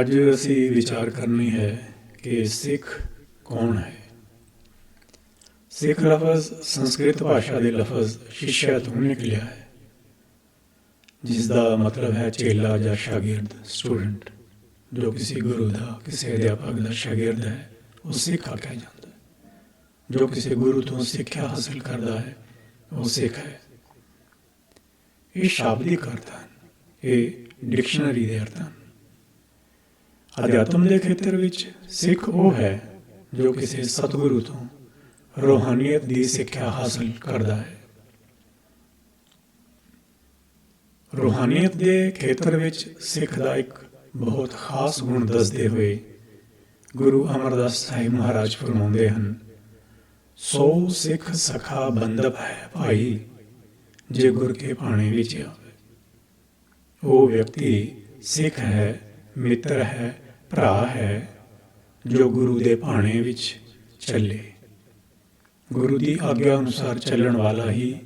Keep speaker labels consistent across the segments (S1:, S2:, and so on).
S1: ਅੱਜ ਅਸੀਂ ਵਿਚਾਰ ਕਰਨੀ ਹੈ ਕਿ ਸਿੱਖ ਕੌਣ ਹੈ? ਸਿੱਖ ਲਫ਼ਜ਼ ਸੰਸਕ੍ਰਿਤ ਭਾਸ਼ਾ ਦੇ ਲਫ਼ਜ਼ ਸ਼ਿਸ਼ਯ ਤੋਂ ਨਿਕਲਿਆ ਹੈ ਜਿਸ ਦਾ ਮਤਲਬ ਹੈ ਚੇਲਾ ਜਾਂ ਸ਼ਾਗਿਰਦ, ਸਟੂਡੈਂਟ। ਜੋ ਕਿਸੇ ਗੁਰੂ ਦਾ, ਕਿਸੇ ਅਧਿਆਪਕ ਦਾ ਸ਼ਾਗਿਰਦ ਹੈ, ਉਹ ਸਿੱਖ ਆਖਿਆ ਜਾਂਦਾ ਹੈ। ਜੋ ਕਿਸੇ ਗੁਰੂ ਤੋਂ ਸਿੱਖਿਆ ਹਾਸਲ ਕਰਦਾ ਹੈ, ਉਹ ਸਿੱਖ ਹੈ। ਇਹ ਸ਼ਾਬਦਿਕ ਅਰਥ ਹਨ। ਇਹ ਡਿਕਸ਼ਨਰੀ ਦੇ ਅਰਥ ਹਨ। ਅਧਿਆਤਮ ਦੇ ਖੇਤਰ ਵਿੱਚ ਸਿੱਖ ਉਹ ਹੈ ਜੋ ਕਿਸੇ ਸਤਿਗੁਰੂ ਤੋਂ ਰੋਹਾਨੀਅਤ ਦੀ ਸਿੱਖਿਆ ਹਾਸਲ ਕਰਦਾ ਹੈ। ਰੋਹਾਨੀਅਤ ਦੇ ਖੇਤਰ ਵਿੱਚ ਸਿੱਖ ਦਾ ਇੱਕ ਬਹੁਤ ਖਾਸ ਗੁਣ ਦੱਸਦੇ ਹੋਏ ਗੁਰੂ ਅਮਰਦਾਸ ਸਾਹਿਬ ਮਹਾਰਾਜ ਫਰਮਾਉਂਦੇ ਹਨ, ਸੋ ਸਿੱਖ ਸਖਾ ਬੰਦਪ ਹੈ ਭਾਈ, ਜੇ ਗੁਰ ਕੇ ਭਾਣੇ ਵਿੱਚ ਆਵੇ ਉਹ ਵਿਅਕਤੀ ਸਿੱਖ ਹੈ, ਮਿੱਤਰ ਹੈ, ਭਰਾ ਹੈ, ਜੋ ਗੁਰੂ ਦੇ ਭਾਣੇ ਵਿੱਚ ਚੱਲੇ। ਗੁਰੂ ਦੀ ਆਗਿਆ ਅਨੁਸਾਰ ਚੱਲਣ ਵਾਲਾ ਹੀ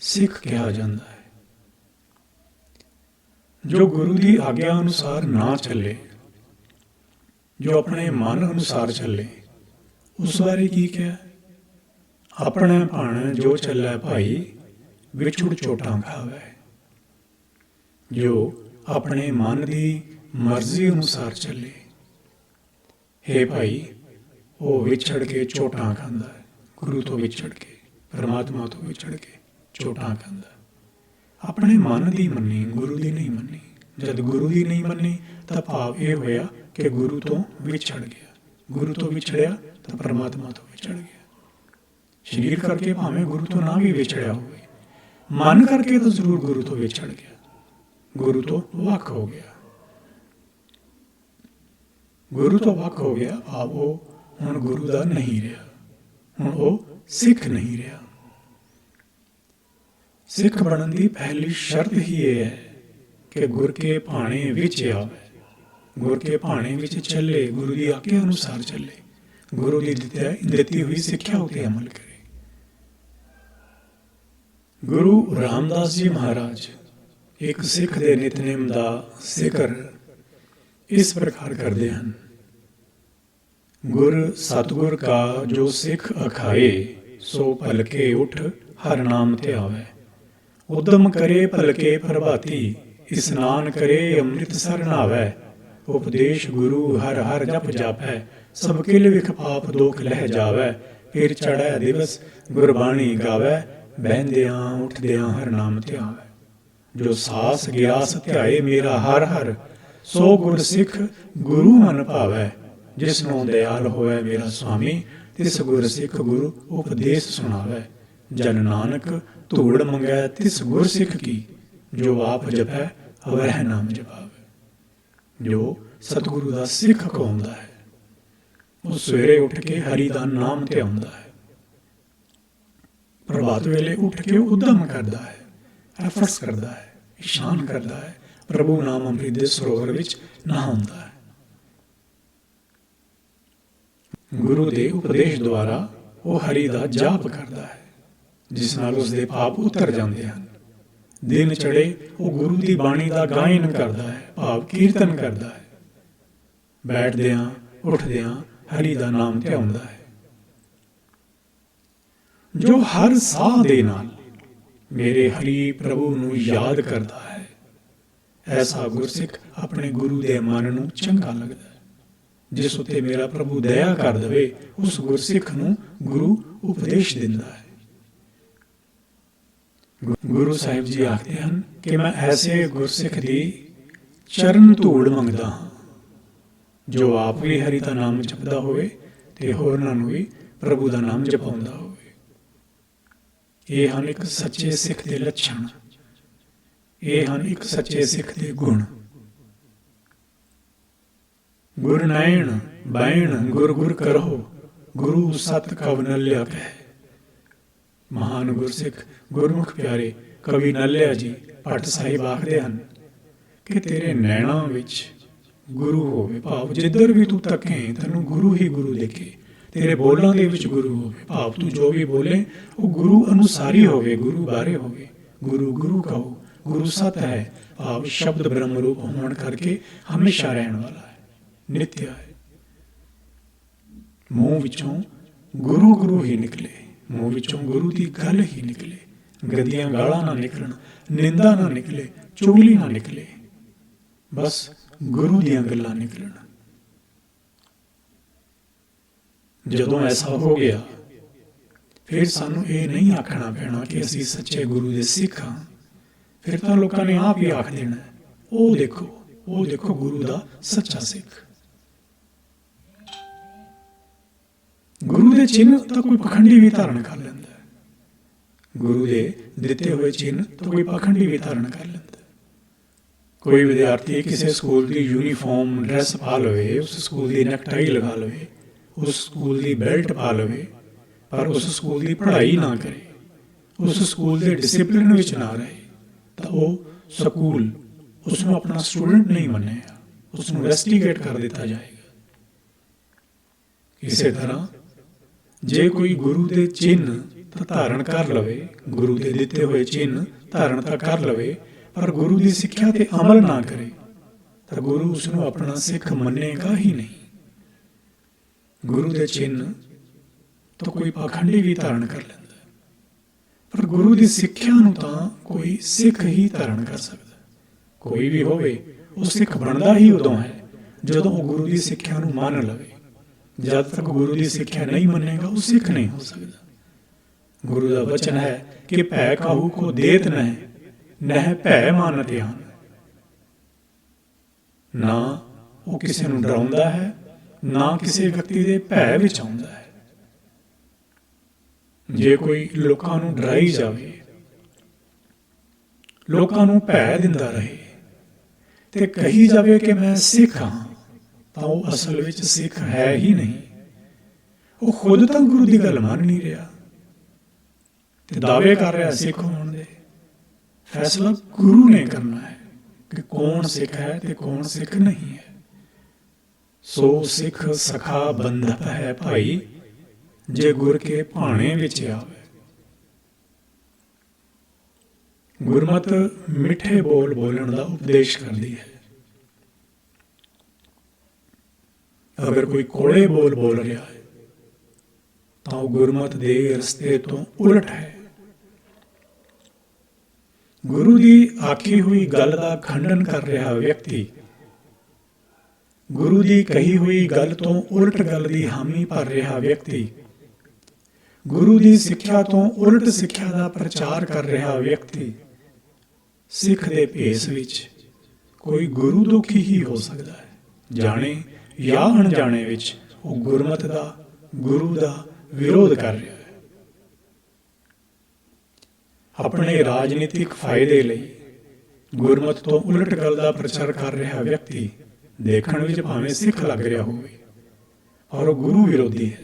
S1: ਸਿੱਖ ਕਿਹਾ ਜਾਂਦਾ ਹੈ। ਜੋ ਗੁਰੂ ਦੀ ਆਗਿਆ ਅਨੁਸਾਰ ਨਾ ਚੱਲੇ, ਜੋ ਆਪਣੇ ਮਨ ਅਨੁਸਾਰ ਚੱਲੇ, ਉਸ ਬਾਰੇ ਕੀ ਕਿਹਾ? ਆਪਣੇ ਭਾਣ ਜੋ ਚੱਲੇ ਭਾਈ, ਵਿਛੁੜ ਚੋਟਾਂ ਖਾਵੇ। ਜੋ ਆਪਣੇ ਮਨ ਦੀ ਮਰਜ਼ੀ ਅਨੁਸਾਰ ਚੱਲੇ। ਹੈ ਭਾਈ, ਉਹ ਵਿਛੜ ਕੇ ਝੋਟਾਂ ਖਾਂਦਾ ਹੈ। ਗੁਰੂ ਤੋਂ ਵਿਛੜ ਕੇ, ਪਰਮਾਤਮਾ ਤੋਂ ਵਿਛੜ ਕੇ ਝੋਟਾਂ ਖਾਂਦਾ ਆਪਣੇ ਮਨ ਦੀ ਮੰਨੀ, ਗੁਰੂ ਦੀ ਨਹੀਂ ਮੰਨੀ। ਜਦ ਗੁਰੂ ਦੀ ਨਹੀਂ ਮੰਨੀ, ਤਾਂ ਭਾਵ ਇਹ ਹੋਇਆ ਕਿ ਗੁਰੂ ਤੋਂ ਵਿਛੜ ਗਿਆ। ਗੁਰੂ ਤੋਂ ਵਿਛੜਿਆ, ਤਾਂ ਪਰਮਾਤਮਾ ਤੋਂ ਵਿਛੜ ਗਿਆ। ਸਰੀਰ ਕਰਕੇ ਭਾਵੇਂ ਗੁਰੂ ਤੋਂ ਨਾ ਵੀ ਵਿਛੜਿਆ ਹੋਵੇ, ਮਨ ਕਰਕੇ ਤਾਂ ਜ਼ਰੂਰ ਗੁਰੂ ਤੋਂ ਵਿਛੜ ਗਿਆ। ਗੁਰੂ ਤੋਂ ਵੱਖ ਹੋ ਗਿਆ ਗੁਰੂ ਤੋਂ ਵੱਖ ਹੋ ਗਿਆ ਭਾਵ ਉਹ ਹੁਣ ਗੁਰੂ ਦਾ ਨਹੀਂ ਰਿਹਾ। ਹੁਣ ਉਹ ਸਿੱਖ ਨਹੀਂ ਰਿਹਾ। ਸਿੱਖ ਬਣਨ ਦੀ ਪਹਿਲੀ ਸ਼ਰਤ ਹੀ ਇਹ ਹੈ ਕਿ ਗੁਰ ਕੇ ਭਾਣੇ ਵਿੱਚ ਆਵੇ। ਗੁਰ ਕੇ ਭਾਣੇ ਵਿੱਚ ਚੱਲੇ, ਗੁਰੂ ਦੀ ਆਗਿਆ ਅਨੁਸਾਰ ਚੱਲੇ। ਗੁਰੂ ਦੀ ਦਿੱਤੀ ਹੋਈ ਸਿੱਖਿਆ ਉਤੇ ਅਮਲ ਕਰੇ। ਗੁਰੂ ਰਾਮਦਾਸ ਜੀ ਮਹਾਰਾਜ ਇੱਕ ਸਿੱਖ ਦੇ ਨਿਤਨੇਮ ਦਾ ਜ਼ਿਕਰ ਇਸ ਪ੍ਰਕਾਰ ਕਰਦੇ ਹਨ। ਗੁਰ ਸਤਗੁਰ ਕਾ ਜੋ ਸਿੱਖ ਅਖਾਏ, ਸੋ ਭਲਕੇ ਉਠ ਹਰ ਨਾਮ ਧਿਆਵੇ ਉਦਮ ਕਰੇ ਭਲਕੇ ਪ੍ਰਭਾਤੀ ਇਸਨਾਨ ਕਰੇ ਅੰਮ੍ਰਿਤਸਰ ਨਾਵੇ। ਉਪਦੇਸ਼ ਗੁਰੂ ਹਰ ਹਰ ਜਪ ਜਾਪੈ, ਸਭ ਕਿਲ ਵਿਖ ਪਾਪ ਦੋਖ ਲਹਿ ਜਾਵੇ। ਫਿਰ ਚੜੈ ਦਿਵਸ ਗੁਰਬਾਣੀ ਗਾਵੇ, ਬਹਿੰਦਿਆਂ, ਉੱਠਦਿਆਂ ਹਰ ਨਾਮ ਧਿਆਵੇ ਜੋ ਸਾਸ ਗਿਆਸ ਧਿਆਏ ਮੇਰਾ ਹਰ ਹਰ, ਸੋ ਗੁਰ ਸਿੱਖ ਗੁਰੂ ਮਨ ਭਾਵੈ। ਜਿਸ ਨੂੰ ਦਿਆਲ ਹੋਵੇ ਮੇਰਾ ਸੁਆਮੀ, ਤਿਸ ਗੁਰ ਸਿੱਖ ਗੁਰੂ ਉਪਦੇਸ਼ ਸੁਣਾਵੇ। ਜਨ ਨਾਨਕ ਧੂੜ ਮੰਗੈ ਤਿਸ ਗੁਰ ਸਿੱਖ ਕੀ, ਜੋ ਆਪ ਜਪੈ ਵਹਿ ਨਾਮ ਜਪਾਵੇ। ਜੋ ਸਤਿਗੁਰੂ ਦਾ ਸਿੱਖ ਕਹਾਉਂਦਾ ਹੈ, ਉਹ ਸਵੇਰੇ ਉੱਠ ਕੇ ਹਰੀ ਦਾ ਨਾਮ ਤੇ ਆਉਂਦਾ ਹੈ। ਪ੍ਰਭਾਤ ਵੇਲੇ ਉੱਠ ਕੇ ਉਦਮ ਕਰਦਾ ਹੈ। ਐਫਰਟਸ ਕਰਦਾ ਹੈ, ਇਸ਼ਨਾਨ ਕਰਦਾ ਹੈ, ਪ੍ਰਭੂ ਨਾਮ ਅੰਮ੍ਰਿਤ ਦੇ ਸਰੋਵਰ ਵਿੱਚ ਨਹਾਉਂਦਾ ਹੈ। ਗੁਰੂ ਦੇ ਉਪਦੇਸ਼ ਦੁਆਰਾ ਉਹ ਹਰੀ ਦਾ ਜਾਪ ਕਰਦਾ ਹੈ, ਜਿਸ ਨਾਲ ਉਸ ਦੇ ਪਾਪ ਉਤਰ ਜਾਂਦੇ ਹਨ। ਦਿਨ ਚੜੇ ਉਹ ਗੁਰੂ ਦੀ ਬਾਣੀ ਦਾ ਗਾਇਨ ਕਰਦਾ ਹੈ, ਭਾਵ ਕੀਰਤਨ ਕਰਦਾ ਹੈ। ਬੈਠਦਿਆਂ, ਉੱਠਦਿਆਂ ਹਰੀ ਦਾ ਨਾਮ ਧਿਆਉਂਦਾ ਹੈ। ਜੋ ਹਰ ਸਾਹ ਦੇ ਨਾਲ ਮੇਰੇ ਹਰੀ ਪ੍ਰਭੂ ਨੂੰ ਯਾਦ ਕਰਦਾ ਹੈ। ਐਸਾ ਗੁਰਸਿੱਖ ਆਪਣੇ ਗੁਰੂ ਦੇ ਮਨ ਨੂੰ ਚੰਗਾ ਲੱਗਦਾ ਹੈ। ਜਿਸ ਉਤੇ ਮੇਰਾ ਪ੍ਰਭੂ ਦਇਆ ਕਰ ਦਵੇ, ਉਸ ਗੁਰਸਿੱਖ ਨੂੰ ਗੁਰੂ ਉਪਦੇਸ਼ ਦਿੰਦਾ ਹੈ। ਗੁਰੂ ਸਾਹਿਬ ਜੀ ਆਖਦੇ ਹਨ ਕਿ ਮੈਂ ਐਸੇ ਗੁਰਸਿੱਖ ਦੀ ਚਰਨ ਧੂੜ ਮੰਗਦਾ ਹਾਂ। ਜੋ ਆਪ ਵੀ ਹਰੀ ਦਾ ਨਾਮ ਜਪਦਾ ਹੋਵੇ ਤੇ ਹੋਰਨਾਂ ਨੂੰ ਵੀ ਪ੍ਰਭੂ ਦਾ ਨਾਮ ਜਪਾਉਂਦਾ ਹੋਵੇ। ਇਹ ਹਨ ਇੱਕ ਸੱਚੇ ਸਿੱਖ ਦੇ ਲੱਛਣ। ਇਹ ਹਨ ਇੱਕ ਸੱਚੇ ਸਿੱਖ ਦੇ ਗੁਣ। ਗੁਰ ਨੈਣ, ਬੈਣ, ਗੁਰ ਗੁਰ ਕਰੋ ਗੁਰੂ ਸਤ ਕਵ ਨਲਿਆ ਕਹਿ। ਮਹਾਨ ਗੁਰਸਿੱਖ ਗੁਰਮੁਖ ਪਿਆਰੇ, ਕਵੀ ਨਲਿਆ ਜੀ, ਭੱਟ ਸਾਹਿਬ ਆਖਦੇ ਹਨ ਕਿ ਤੇਰੇ ਨੈਣਾਂ ਵਿੱਚ ਗੁਰੂ ਹੋਵੇ ਭਾਵ, ਜਿੱਧਰ ਵੀ ਤੂੰ ਤੱਕੇ, ਤੈਨੂੰ ਗੁਰੂ ਹੀ ਗੁਰੂ ਦੇਖੇ ਤੇਰੇ ਬੋਲਾਂ ਦੇ ਵਿੱਚ ਗੁਰੂ ਹੋਵੇ। ਭਾਵ ਤੂੰ ਜੋ ਵੀ ਬੋਲੇ, ਉਹ ਗੁਰੂ ਅਨੁਸਾਰੀ ਹੋਵੇ, ਗੁਰੂ ਬਾਰੇ ਹੋਵੇ। ਗੁਰੂ ਗੁਰੂ ਕਹੋ, ਗੁਰੂ ਸਤ ਹੈ। ਭਾਵ ਸ਼ਬਦ ਬ੍ਰਹਮ ਰੂਪ ਹੋਣ ਕਰਕੇ ਹਮੇਸ਼ਾ ਰਹਿਣ ਵਾਲਾ ਹੈ। ਨਿਤਿਆ ਹੈ। ਮੂੰਹ ਵਿੱਚੋਂ ਗੁਰੂ ਗੁਰੂ ਹੀ ਨਿਕਲੇ। ਮੂੰਹ ਵਿੱਚੋਂ ਗੁਰੂ ਦੀ ਗੱਲ ਹੀ ਨਿਕਲੇ। ਗੰਦੀਆਂ ਗਾਲਾਂ ਨਾ ਨਿਕਲਣ, ਨਿੰਦਾ ਨਾ ਨਿਕਲੇ, ਚੁਗਲੀ ਨਾ ਨਿਕਲੇ। ਬਸ ਗੁਰੂ ਦੀਆਂ ਗੱਲਾਂ ਨਿਕਲਣ। ਜਦੋਂ ਐਸਾ ਹੋ ਗਿਆ, ਫਿਰ ਸਾਨੂੰ ਇਹ ਨਹੀਂ ਆਖਣਾ ਪੈਣਾ ਕਿ ਅਸੀਂ ਸੱਚੇ ਗੁਰੂ ਦੇ ਸਿੱਖ ਹਾਂ। ਫਿਰ ਤਾਂ ਲੋਕਾਂ ਨੇ ਆਪ ਹੀ ਆਖ ਦੇਣਾ, ਉਹ ਦੇਖੋ ਉਹ ਦੇਖੋ ਗੁਰੂ ਦਾ ਸੱਚਾ ਸਿੱਖ। ਗੁਰੂ ਦੇ ਚਿੰਨ੍ਹ ਤਾਂ ਕੋਈ ਪਖੰਡੀ ਵੀ ਧਾਰਨ ਕਰ ਲੈਂਦਾ। ਗੁਰੂ ਦੇ ਦਿੱਤੇ ਹੋਏ ਚਿੰਨ੍ਹ ਤਾਂ ਕੋਈ ਪਖੰਡੀ ਵੀ ਧਾਰਨ ਕਰ ਲੈਂਦਾ। ਕੋਈ ਵਿਦਿਆਰਥੀ ਕਿਸੇ ਸਕੂਲ ਦੀ ਯੂਨੀਫਾਰਮ ਡਰੈਸ ਪਾ ਲਵੇ, ਉਸ ਸਕੂਲ ਦੀ ਨੈਕਟਾਈ ਲਗਾ ਲਵੇ ਉਸ ਸਕੂਲ ਦੀ ਬੈਲਟ ਪਾ ਲਵੇ, ਪਰ ਉਸ ਸਕੂਲ ਦੀ ਪੜ੍ਹਾਈ ਨਾ ਕਰੇ। ਉਸ ਸਕੂਲ ਦੇ ਡਿਸਪਲਿਨ ਵਿੱਚ ਨਾ ਰਹੇ, ਤਾਂ ਉਹ ਸਕੂਲ ਉਸ ਨੂੰ ਆਪਣਾ ਸਟੂਡੈਂਟ ਨਹੀਂ ਮੰਨੇਗਾ, ਉਸ ਨੂੰ ਰੈਸਟੀਗੇਟ ਕਰ ਦਿੱਤਾ ਜਾਏਗਾ। ਇਸੇ ਤਰ੍ਹਾਂ, ਜੇ ਕੋਈ ਗੁਰੂ ਦੇ ਚਿੰਨ੍ਹ ਤਾਂ ਧਾਰਨ ਕਰ ਲਵੇ, ਗੁਰੂ ਦੇ ਦਿੱਤੇ ਹੋਏ ਚਿੰਨ੍ਹ ਧਾਰਨ ਤਾਂ ਕਰ ਲਵੇ, ਪਰ ਗੁਰੂ ਦੀ ਸਿੱਖਿਆ ਤੇ ਅਮਲ ਨਾ ਕਰੇ, ਤਾਂ ਗੁਰੂ ਉਸ ਨੂੰ ਆਪਣਾ ਸਿੱਖ ਮੰਨੇਗਾ ਹੀ ਨਹੀਂ। ਗੁਰੂ ਦੇ ਚਿੰਨ੍ਹ ਤਾਂ ਕੋਈ ਪਾਖੰਡੀ ਵੀ ਧਾਰਨ ਕਰ ਲੈਂਦਾ ਹੈ। ਪਰ ਗੁਰੂ ਦੀ ਸਿੱਖਿਆ ਨੂੰ ਤਾਂ ਕੋਈ ਸਿੱਖ ਹੀ ਧਾਰਨ ਕਰ ਸਕਦਾ ਕੋਈ ਵੀ ਹੋਵੇ, ਉਹ ਸਿੱਖ ਬਣਦਾ ਹੀ ਉਦੋਂ ਹੈ, ਜਦੋਂ ਉਹ ਗੁਰੂ ਦੀ ਸਿੱਖਿਆ ਨੂੰ ਮੰਨ ਲਵੇ। ਜਦ ਤੱਕ ਗੁਰੂ ਦੀ ਸਿੱਖਿਆ ਨਹੀਂ ਮੰਨੇਗਾ, ਉਹ ਸਿੱਖ ਨਹੀਂ ਹੋ ਸਕਦਾ। ਗੁਰੂ ਦਾ ਵਚਨ ਹੈ ਕਿ ਭੈ ਕਾਹੂ ਕੋ ਦੇਤ ਨਹਿ ਨਹਿ ਭੈ ਮਨ ਧਿਆਨ। ਨਾ, ਉਹ ਕਿਸੇ ਨੂੰ ਡਰਾਉਂਦਾ ਹੈ ਨਾ ਕਿਸੇ ਵਿਅਕਤੀ ਦੇ ਭੈ ਵਿੱਚ ਆਉਂਦਾ ਹੈ। ਜੇ ਕੋਈ ਲੋਕਾਂ ਨੂੰ ਡਰਾਈ ਜਾਵੇ, ਲੋਕਾਂ ਨੂੰ ਭੈ ਦਿੰਦਾ ਰਹੇ ਤੇ ਕਹੀ ਜਾਵੇ ਕਿ ਮੈਂ ਸਿੱਖ ਹਾਂ, ਤਾਂ ਉਹ ਅਸਲ ਵਿੱਚ ਸਿੱਖ ਹੈ ਹੀ ਨਹੀਂ। ਉਹ ਖੁਦ ਤਾਂ ਗੁਰੂ ਦੀ ਗੱਲ ਮੰਨ ਨਹੀਂ ਰਿਹਾ ਤੇ ਦਾਅਵੇ ਕਰ ਰਿਹਾ ਸਿੱਖ ਹੋਣ ਦੇ। ਫੈਸਲਾ ਗੁਰੂ ਨੇ ਕਰਨਾ ਹੈ ਕਿ ਕੌਣ ਸਿੱਖ ਹੈ ਤੇ ਕੌਣ ਸਿੱਖ ਨਹੀਂ ਹੈ। ਸੋ ਸਿੱਖ ਸਖਾ ਬੰਧਪ ਹੈ ਭਾਈ, ਜੇ ਗੁਰ ਕੇ ਭਾਣੇ ਵਿੱਚ ਆਵੇ। ਗੁਰਮਤ ਮਿੱਠੇ ਬੋਲ ਬੋਲਣ ਦਾ ਉਪਦੇਸ਼ ਕਰਦੀ ਹੈ। ਅਗਰ ਕੋਈ ਕੋੜੇ ਬੋਲ ਬੋਲ ਰਿਹਾ ਹੈ, ਤਾਂ ਉਹ ਗੁਰਮਤ ਦੇ ਰਸਤੇ ਤੋਂ ਉਲਟ ਹੈ। ਗੁਰੂ ਦੀ ਆਖੀ ਹੋਈ ਗੱਲ ਦਾ ਖੰਡਨ ਕਰ ਰਿਹਾ ਵਿਅਕਤੀ ਗੁਰੂ ਦੀ ਕਹੀ ਹੋਈ ਗੱਲ ਤੋਂ ਉਲਟ ਗੱਲ ਦੀ ਹਾਮੀ ਭਰ ਰਿਹਾ ਵਿਅਕਤੀ। ਗੁਰੂ ਦੀ ਸਿੱਖਿਆ ਤੋਂ ਉਲਟ ਸਿੱਖਿਆ ਦਾ ਪ੍ਰਚਾਰ ਕਰ ਰਿਹਾ ਵਿਅਕਤੀ। ਸਿੱਖ ਦੇ ਭੇਸ ਵਿੱਚ ਕੋਈ ਗੁਰੂ ਦੁਖੀ ਹੀ ਹੋ ਸਕਦਾ ਹੈ। ਜਾਣੇ ਜਾਂ ਅਣਜਾਣੇ ਵਿੱਚ ਉਹ ਗੁਰਮਤ ਦਾ, ਗੁਰੂ ਦਾ ਵਿਰੋਧ ਕਰ ਰਿਹਾ ਹੈ। ਆਪਣੇ ਰਾਜਨੀਤਿਕ ਫਾਇਦੇ ਲਈ ਗੁਰਮਤ ਤੋਂ ਉਲਟ ਗੱਲ ਦਾ ਪ੍ਰਚਾਰ ਕਰ ਰਿਹਾ ਵਿਅਕਤੀ ਦੇਖਣ ਵਿੱਚ ਭਾਵੇਂ ਸਿੱਖ ਲੱਗ ਰਿਹਾ ਹੋਵੇ। ਔਰ ਉਹ ਗੁਰੂ ਵਿਰੋਧੀ ਹੈ।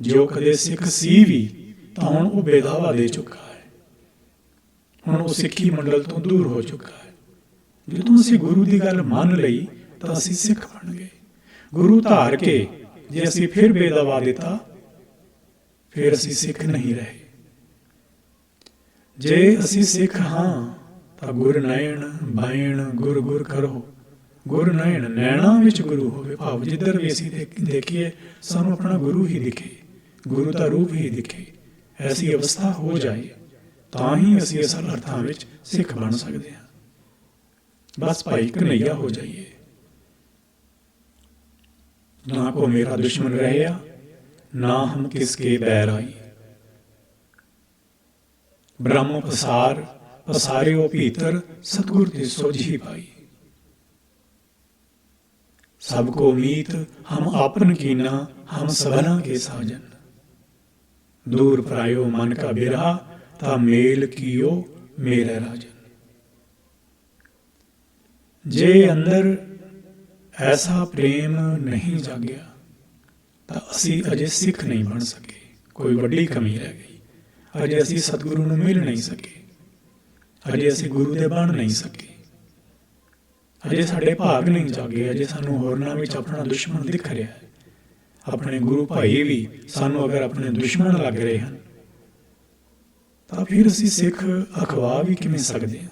S1: ਜੋ ਕਦੇ ਸਿੱਖ ਸੀ ਵੀ, ਤਾਂ ਹੁਣ ਉਹ ਬੇਦਾਵਾ ਦੇ ਚੁੱਕਾ ਹੈ। ਹੁਣ ਉਹ ਸਿੱਖੀ ਮੰਡਲ ਤੋਂ ਦੂਰ ਹੋ ਚੁੱਕਾ ਹੈ। ਜਦੋਂ ਅਸੀਂ ਗੁਰੂ ਦੀ ਗੱਲ ਮੰਨ ਲਈ, ਤਾਂ ਅਸੀਂ ਸਿੱਖ ਬਣ ਗਏ। ਗੁਰੂ ਧਾਰ ਕੇ ਜੇ ਅਸੀਂ ਫਿਰ ਬੇਦਾਵਾ ਦਿੱਤਾ, ਫਿਰ ਅਸੀਂ ਸਿੱਖ ਨਹੀਂ ਰਹੇ। ਜੇ ਅਸੀਂ ਸਿੱਖ ਹਾਂ, ਤਾਂ ਗੁਰ ਨੈਣ ਬਾਇਣ ਗੁਰ ਗੁਰ ਕਰੋ। ਗੁਰ ਨੈਣ ਨੈਣਾ ਵਿੱਚ ਗੁਰੂ ਹੋਵੇ, ਭਾਵ ਜਿੱਧਰ ਵੀ ਅਸੀਂ ਦੇਖ- ਦੇਖੀਏ, ਸਾਨੂੰ ਆਪਣਾ ਗੁਰੂ ਹੀ ਦਿਖੇ, ਗੁਰੂ ਦਾ ਰੂਪ ਹੀ ਦਿਖੇ, ਐਸੀ ਅਵਸਥਾ ਹੋ ਜਾਏ, ਤਾਂ ਹੀ ਅਸੀਂ ਅਸਲ ਅਰਥਾਂ ਵਿੱਚ ਸਿੱਖ ਬਣ ਸਕਦੇ ਹਾਂ। ਬਸ ਭਾਈ ਕਨਈਆ ਹੋ ਜਾਈਏ। ਨਾ ਕੋ ਮੇਰਾ ਦੁਸ਼ਮਣ ਰਹਿਆ, ਨਾ ਹਮ ਕਿਸਕੇ ਬੈਰ ਆਈ। ਬ੍ਰਹਮ ਪਸਾਰ, ਪਸਾਰਿਓ ਭੀਤਰ, ਸਤਗੁਰ ਤੇ ਸੋਝੀ ਪਾਈ ਸਭ ਕੋ ਮੀਤ, ਹਮ ਆਪਨ ਕੀਨਾ, ਹਮ ਸਭਨਾ ਕੇ ਸਾਜਨ। ਦੂਰ ਪਰਾਇਓ ਮਨ ਕਾ ਬਿਰਹਾ, ਤਾ ਮੇਲ ਕੀਓ ਮੇਰੇ ਰਾਜਨ। ਜੇ ਅੰਦਰ ਐਸਾ ਪ੍ਰੇਮ ਨਹੀਂ ਜਾਗਿਆ, ਤਾਂ ਅਸੀਂ ਅਜੇ ਸਿੱਖ ਨਹੀਂ ਬਣ ਸਕੇ, ਕੋਈ ਵੱਡੀ ਕਮੀ ਰਹਿ ਗਈ। ਅਜੇ ਅਸੀਂ ਸਤਿਗੁਰੂ ਨੂੰ ਮਿਲ ਨਹੀਂ ਸਕੇ, ਅਜੇ ਅਸੀਂ ਗੁਰੂ ਦੇ ਬਣ ਨਹੀਂ ਸਕੇ। ਅਜੇ ਸਾਡੇ ਭਾਗ ਨਹੀਂ ਜਾਗੇ, ਅਜੇ ਸਾਨੂੰ ਹੋਰਨਾਂ ਵਿੱਚ ਆਪਣਾ ਦੁਸ਼ਮਣ ਦਿਖ ਰਿਹਾ ਹੈ। ਆਪਣੇ ਗੁਰੂ ਭਾਈ ਵੀ ਸਾਨੂੰ ਅਗਰ ਆਪਣੇ ਦੁਸ਼ਮਣ ਲੱਗ ਰਹੇ ਹਨ, ਤਾਂ ਫਿਰ ਅਸੀਂ ਸਿੱਖ ਅਖਵਾ ਵੀ ਕਿਵੇਂ ਸਕਦੇ ਹਾਂ?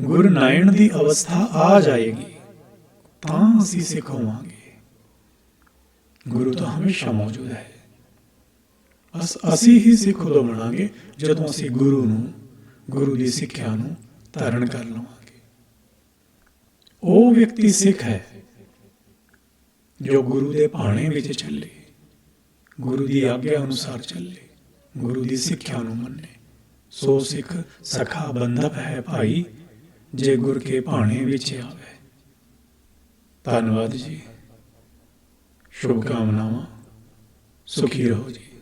S1: ਗੁਰ ਨਾਇਣ ਦੀ ਅਵਸਥਾ ਆ ਜਾਏਗੀ, ਤਾਂ ਅਸੀਂ ਸਿੱਖ ਹੋਵਾਂਗੇ। ਗੁਰੂ ਤਾਂ ਹਮੇਸ਼ਾ ਮੌਜੂਦ ਹੈ। ਬਸ ਅਸੀਂ ਹੀ ਸਿੱਖ ਉਦੋਂ ਬਣਾਂਗੇ ਜਦੋਂ ਅਸੀਂ ਗੁਰੂ ਨੂੰ, ਗੁਰੂ ਦੀ ਸਿੱਖਿਆ ਨੂੰ ਧਾਰਨ ਕਰ ਲਵਾਂਗੇ। ਉਹ ਵਿਅਕਤੀ ਸਿੱਖ ਹੈ, ਜੋ ਗੁਰੂ ਦੇ ਭਾਣੇ ਵਿੱਚ ਚੱਲੇ। ਗੁਰੂ ਦੀ ਆਗਿਆ ਅਨੁਸਾਰ ਚੱਲੇ। ਗੁਰੂ ਦੀ ਸਿੱਖਿਆ ਨੂੰ ਮੰਨੇ। ਸੋ ਸਿੱਖ ਸਖਾ ਬੰਧਪ ਹੈ ਭਾਈ, ਜੇ ਗੁਰ ਕੇ ਭਾਣੇ ਵਿੱਚ ਆਵੇ। ਧੰਨਵਾਦ ਜੀ। ਸ਼ੁਭ ਕਾਮਨਾਵਾਂ। ਸੁਖੀ ਰਹੋ ਜੀ।